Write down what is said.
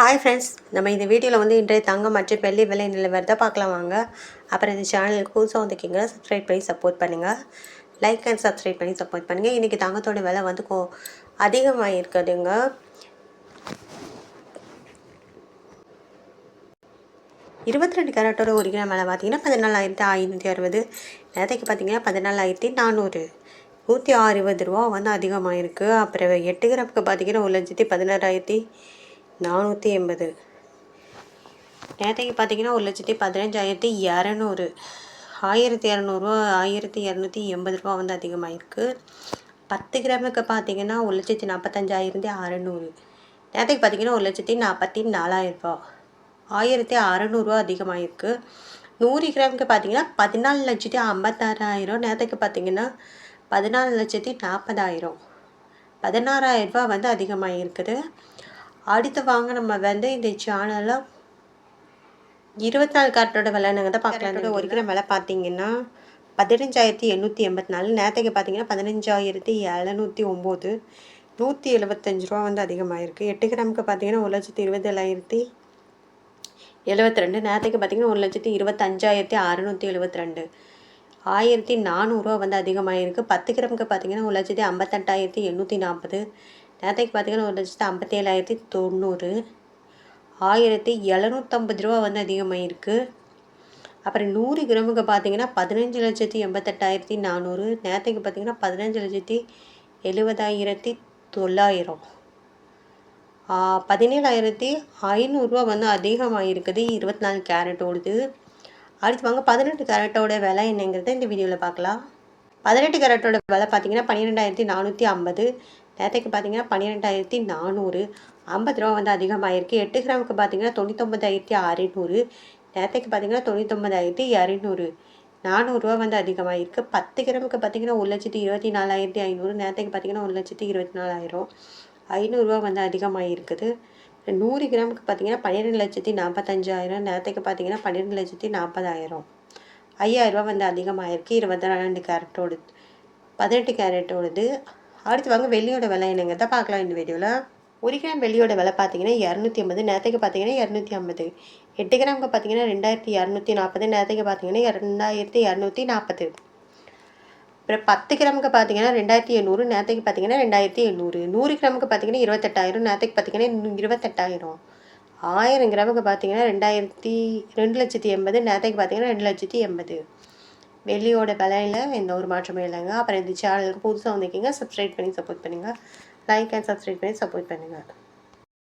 Hi friends நம்ம இந்த வீடியோவில் வந்து இன்றைய தங்கம் மற்றும் வெள்ளி விலை நிலவரத்தை பார்க்கலாம் வாங்க. அப்புறம் இந்த சேனலுக்கு புதுசாக வந்துக்கிங்க சப்ஸ்கிரைப் பண்ணி சப்போர்ட் பண்ணுங்கள் லைக் அண்ட் சப்ஸ்கிரைப் பண்ணி சப்போர்ட் பண்ணுங்கள் இன்றைக்கி தங்கத்தோட விலை வந்து கோ அதிகமாக இருக்குதுங்க. இருபத்தி ரெண்டு கேரட்டோட ஒரு கிராம் மேலே பார்த்தீங்கன்னா பதினாலாயிரத்தி ஐநூற்றி அறுபது. நேரத்தைக்கு பார்த்தீங்கன்னா பதினாலாயிரத்தி நானூறு. நூற்றி அறுபது ரூபா வந்து அதிகமாக இருக்குது அப்புறம் எட்டு கிராமுக்கு பார்த்தீங்கன்னா ஒரு லட்சத்தி பதினாறாயிரத்தி நானூற்றி எண்பது. நேற்றைக்கு பார்த்தீங்கன்னா ஒரு லட்சத்தி பதினஞ்சாயிரத்தி இரநூறு. ஆயிரத்தி இரநூறுவா ஆயிரத்தி இரநூத்தி எண்பது ரூபா வந்து அதிகமாகிருக்கு பத்து கிராமுக்கு பார்த்தீங்கன்னா ஒரு லட்சத்தி நாற்பத்தஞ்சாயிரத்தி அறநூறு. நேற்றுக்கு பார்த்தீங்கன்னா ஒரு லட்சத்தி நாற்பத்தி நாலாயிரரூபா. ஆயிரத்தி அறநூறுவா அதிகமாகிருக்கு நூறு கிராமுக்கு பார்த்தீங்கன்னா பதினாலு லட்சத்தி ஐம்பத்தாறாயிரம். நேற்றுக்கு பார்த்தீங்கன்னா பதினாலு லட்சத்தி நாற்பதாயிரம். பதினாறாயிரரூபா வந்து அதிகமாக இருக்குது அடுத்து வாங்க நம்ம வந்து இந்த சேனலில் இருபத்தி நாலு கார்ட்டோட விலை நாங்கள் தான் பார்க்கலாம் ஒரு கிலோ விலை பார்த்தீங்கன்னா பதினஞ்சாயிரத்தி எண்ணூற்றி எண்பத்தி நாலு நேற்றுக்கு பார்த்தீங்கன்னா பதினஞ்சாயிரத்தி எழுநூற்றி ஒம்பது நூற்றி எழுபத்தஞ்சு ரூபா வந்து அதிகமாக இருக்குது எட்டு கிராமுக்கு பார்த்தீங்கன்னா ஒரு லட்சத்தி இருபத்தேழாயிரத்தி எழுபத்தி ரெண்டு நேற்றுக்கு பார்த்தீங்கன்னா ஒரு லட்சத்தி இருபத்தஞ்சாயிரத்தி அறநூற்றி எழுபத்தி ரெண்டு ஆயிரத்தி நானூறுரூவா வந்து அதிகமாக இருக்குது பத்து கிராமுக்கு பார்த்தீங்கன்னா ஒரு லட்சத்தி ஐம்பத்தெட்டாயிரத்தி எண்ணூற்றி நாற்பது நேற்றுக்கு பார்த்தீங்கன்னா ஒரு லட்சத்து ஐம்பத்தேழாயிரத்தி தொண்ணூறு. ஆயிரத்தி எழுநூற்றம்பது ரூபா வந்து அதிகமாகிருக்கு அப்புறம் நூறு கிராமுக்கு பார்த்தீங்கன்னா பதினஞ்சு லட்சத்தி எண்பத்தெட்டாயிரத்தி நானூறு. நேற்றுக்கு பார்த்தீங்கன்னா பதினஞ்சு லட்சத்தி எழுபதாயிரத்தி தொள்ளாயிரம். பதினேழாயிரத்தி ஐநூறுரூவா வந்து அதிகமாக இருக்குது இருபத்தி நாலு கேரட்டோடது அடுத்து வாங்க பதினெட்டு கேரட்டோட விலை என்னங்கிறத இந்த வீடியோவில் பார்க்கலாம். பதினெட்டு கேரட்டோட விலை பார்த்தீங்கன்னா பன்னிரெண்டாயிரத்தி நானூற்றி ஐம்பது. ஏத்தைக்கு பார்த்தீங்கன்னா பன்னிரெண்டாயிரத்தி நானூறு. ஐம்பது ரூபா வந்து அதிகமாகிருக்கு எட்டு கிராமுக்கு பார்த்தீங்கன்னா தொண்ணூத்தொம்பதாயிரத்தி அறுநூறு. நேரத்துக்கு பார்த்தீங்கன்னா தொண்ணூத்தொம்பதாயிரத்தி இரநூறு. நானூறுரூவா வந்து அதிகமாகிருக்கு பத்து கிராமுக்கு பார்த்தீங்கன்னா ஒரு லட்சத்தி இருபத்தி நாலாயிரத்தி ஐநூறு. நேரத்துக்கு பார்த்தீங்கன்னா ஒரு லட்சத்தி இருபத்தி நாலாயிரம். ஐநூறுரூவா வந்து அதிகமாக இருக்குது நூறு கிராமுக்கு பார்த்தீங்கன்னா பன்னிரெண்டு லட்சத்தி நாற்பத்தஞ்சாயிரம். நேரத்துக்கு பார்த்தீங்கன்னா பன்னிரெண்டு லட்சத்தி நாற்பதாயிரம். ஐயாயிரரூபா வந்து அதிகமாகிருக்கு இருபத்தி ரெண்டு கேரட்டோடு பதினெட்டு கேரட்டோடது அடுத்து வாங்க வெள்ளியோட விலை என்னங்கிறத பார்க்கலாம் இந்த வீடியோவில் ஒரு கிராம் வெள்ளியோட விலை பார்த்தீங்கன்னா இரநூத்தி ஐம்பது நேரத்துக்கு பார்த்தீங்கன்னா இரநூத்தி ஐம்பது. எட்டு கிராமுக்கு பார்த்தீங்கன்னா ரெண்டாயிரத்தி இரநூத்தி நாற்பது நேரத்துக்கு பார்த்தீங்கன்னா ரெண்டாயிரத்தி இரநூத்தி நாற்பது அப்புறம் பத்து கிராமுக்கு பார்த்தீங்கன்னா ரெண்டாயிரத்தி எண்ணூறு நேரத்துக்கு பார்த்தீங்கன்னா ரெண்டாயிரத்தி எண்ணூறு. நூறு கிராமுக்கு பார்த்தீங்கன்னா இருபத்தெட்டாயிரம் நேரத்துக்கு பார்த்தீங்கன்னா இருபத்தெட்டாயிரம். ஆயிரம் கிராமுக்கு பார்த்தீங்கன்னா ரெண்டாயிரத்தி ரெண்டு லட்சத்தி எண்பது நேரத்துக்கு பார்த்தீங்கன்னா ரெண்டு லட்சத்தி எண்பது. வெள்ளியோட விலையில் எந்த ஒரு மாற்றமே இல்லைங்க. அப்புறம் இந்த சேனலுக்கு புதுசாக வந்திருக்கீங்க சப்ஸ்கிரைப் பண்ணி சப்போர்ட் பண்ணுங்கள் லைக் அண்ட் சப்ஸ்கிரைப் பண்ணி சப்போர்ட் பண்ணுங்கள்